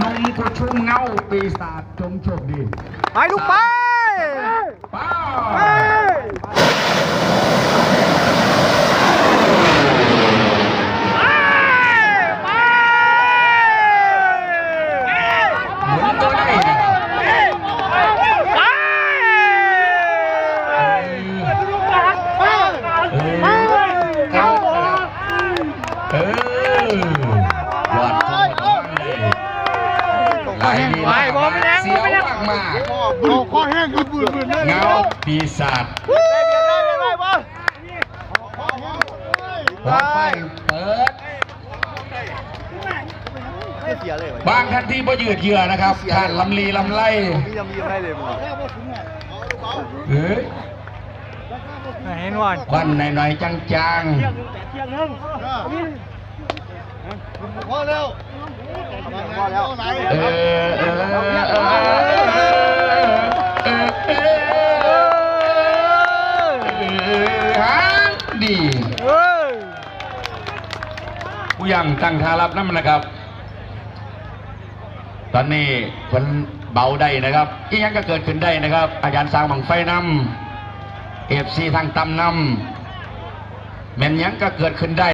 นมกุชุมเงาปีศาจจงโชคดี ไปลูกไป ไป้าไปไปหมุนตัวได้นะครับไปเออ ไหลดีมากเสียวมากมากเอาข้อแห้งคือบืนบืนเลยเงาปีศาจได้เบียได้เบียร์ไปะหัวไฟเปิดเสียเลยบางทันที่พอยืดเยื่อนะครับการลำลีลำไล่ยำยิ้มให้เลยมึงเอ้ยเห็นวันควันหน่อยๆจางพอแล้วพอแล้วไหนๆเออเออเออเอ ดีเฮ้ยผู้ยังตั้งท่ารับนั่นนะครับ ตอนนี้ฝนเบาได้นะครับอีกยังก็เกิดขึ้นได้นะครับ อาจารย์สร้างบังไฟนำเอฟซีทางตำนำแม่นยังก็เกิดขึ้นได้